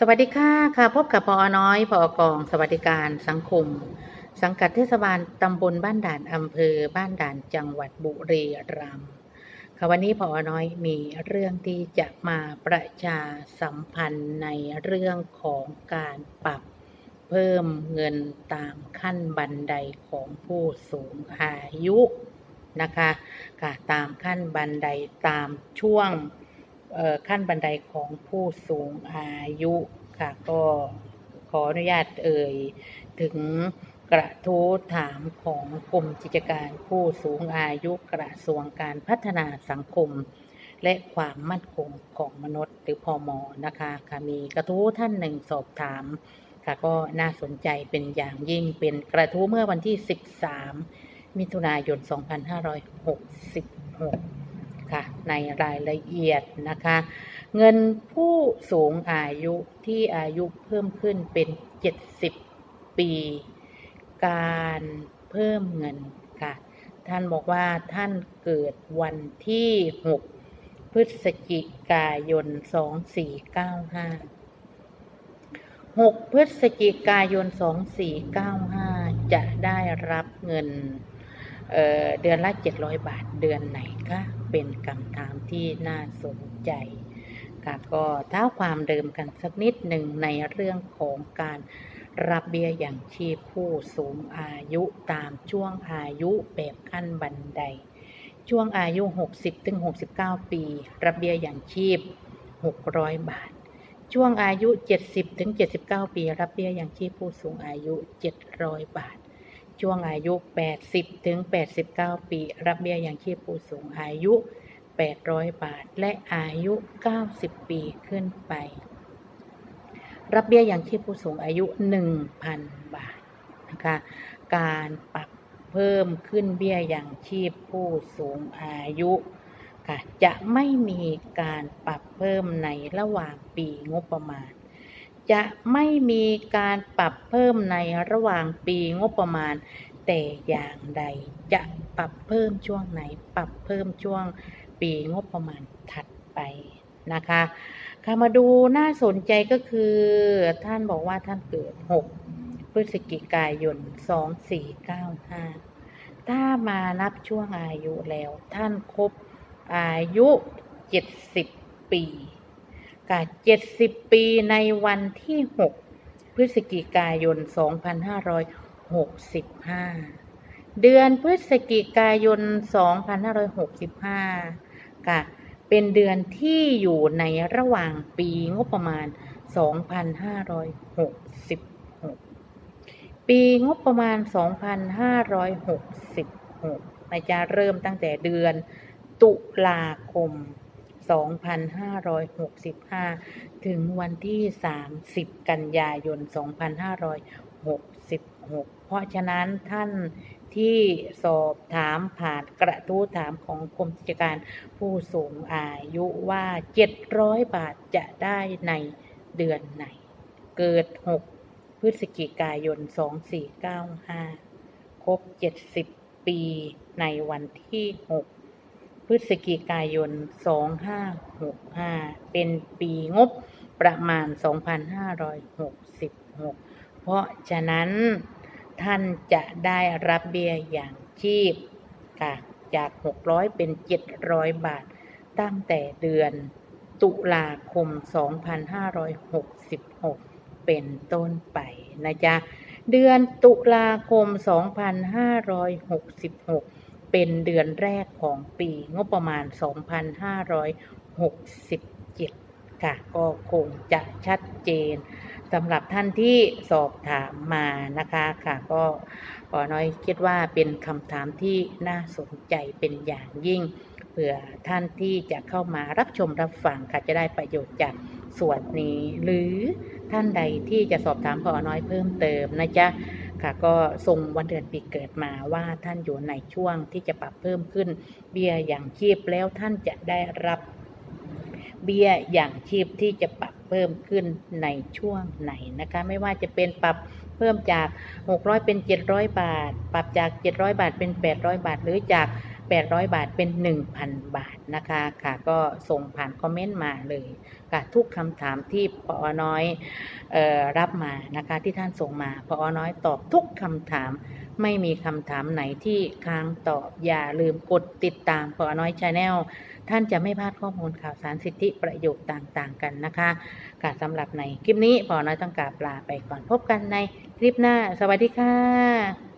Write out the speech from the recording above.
สวัสดีค่ะค่ะ พบกับพอน้อยพอกอง สวัสดิการสังคม สังกัดเทศบาลตำบลบ้านด่านอำเภอ บ้านด่านจังหวัดบุรีรัมย์ค่ะวันนี้พอน้อยมีเรื่องที่จะมาประชาสัมพันธ์ในเรื่องของการปรับเพิ่มเงินตามขั้นบันไดของผู้สูงอายุนะคะค่ะตามขั้นบันไดตามช่วง ขั้นบันไดของผู้สูงอายุค่ะ ก็ขออนุญาตเอ่ย ถึงกระทู้ถามของกรมกิจการผู้สูงอายุกระทรวงการพัฒนาสังคม และความมั่นคงของมนุษย์หรือพอมอนะคะค่ะมีกระทู้ท่านหนึ่งสอบถาม ค่ะก็น่าสนใจเป็นอย่างยิ่งเป็นกระทู้เมื่อวันที่ 13 มิถุนายน 2566 ในรายละเอียดนะคะ เงินผู้สูงอายุที่อายุเพิ่มขึ้นเป็น 70 ปี การเพิ่มเงินค่ะ ท่านบอกว่าท่านเกิดวันที่ 6 พฤศจิกายน 2495 6 พฤศจิกายน 2495 จะได้รับเงิน เเดือนละ 700 บาท เดือนไหนคะเป็นคำถามที่น่าสนใจค่ะก็เท้าความเดิมกันสักนิดหนึ่งในเรื่องของการรับเบี้ยอย่างชีพผู้สูงอายุตามช่วงอายุแบบขั้นบันได ช่วงอายุ 60ถึง69 ปี รับเบี้ยอย่างชีพ 600 บาท ช่วงอายุ 70ถึง79 ปี รับเบี้ยอย่างชีพผู้สูงอายุ 700 บาท ช่วงอายุ 80 ถึง 89 ปี รับเบี้ยอย่างชีพผู้สูงอายุ 800 บาท และอายุ 90 ปีขึ้นไป รับเบี้ยอย่างชีพผู้สูงอายุ 1,000 บาทนะคะการปรับเพิ่มขึ้นเบี้ยอย่างชีพผู้สูงอายุค่ะจะไม่มีการปรับเพิ่มในระหว่างปีงบประมาณ จะไม่มีการปรับเพิ่มในระหว่างปีงบประมาณ แต่อย่างใดจะปรับเพิ่มช่วงไหน ปรับเพิ่มช่วงปีงบประมาณถัดไปนะคะค่ะมาดูน่าสนใจก็คือท่านบอกว่าท่านเกิด 6 พฤศจิกายน 2495 ถ้ามานับช่วงอายุแล้ว ท่านครบอายุ 70 ปี กับ70 ปีในวันที่ 6 พฤศจิกายน 2565 เดือนพฤศจิกายน 2565ค่ะเป็นเดือนที่อยู่ในระหว่างปีงบประมาณ 2566 ปีงบประมาณ 2566นะจะเริ่มตั้งแต่เดือนตุลาคม 2565 ถึงวันที่ 30 กันยายน 2566 เพราะฉะนั้นท่านที่สอบถามผ่านกระทู้ถามของกรมกิจการผู้สูงอายุว่า 700 บาทจะได้ในเดือนไหน เกิด 6 พฤศจิกายน 2495 ครบ 70 ปีในวันที่ 6 พฤศจิกายน 2565 เป็นปีงบประมาณ 2566 เพราะฉะนั้นท่านจะได้รับเบี้ยอย่างชีพค่ะจาก 600 เป็น 700 บาท ตั้งแต่เดือนตุลาคม 2566 เป็นต้นไปนะจ๊ะ เดือนตุลาคม 2566 เป็นเดือนแรกของปีงบประมาณ 2567 ค่ะ ก็คงจะชัดเจนสำหรับท่านที่สอบถามมานะคะค่ะก็ขอน้อยคิดว่าเป็นคำถามที่น่าสนใจเป็นอย่างยิ่งเผื่อท่านที่จะเข้ามารับชมรับฟังค่ะจะได้ประโยชน์จากส่วนนี้ หรือท่านใดที่จะสอบถามพอน้อยเพิ่มเติมนะจ๊ะ ค่ะก็ส่งวันเดือนปีเกิดมาว่าท่านอยู่ในช่วงที่จะปรับเพิ่มขึ้น เบี้ยอย่างชีพแล้วท่านจะได้รับเบี้ยอย่างชีพที่จะปรับเพิ่มขึ้นในช่วงไหนนะคะ ไม่ว่าจะเป็นปรับเพิ่มจาก 600 เป็น 700 บาท ปรับจาก 700 บาทเป็น 800 บาท หรือจาก 800 บาทเป็น 1,000 บาทนะคะค่ะก็ส่งผ่านคอมเมนต์มาเลยค่ะทุกคำถามที่ปอน้อยออรับมานะคะที่ท่านส่งมาปอน้อยตอบทุกคำถาม ไม่มีคำถามไหนที่ค้างตอบอย่าลืมกดติดตามปอน้อยชาแนลท่านจะไม่พลาดข้อมูลข่าวสารสิทธิประโยชน์ต่างๆ กันนะคะค่ะสำหรับในคลิปนี้ปอน้อยต้องกราบลาไปก่อนพบกันในคลิปหน้า สวัสดีค่ะ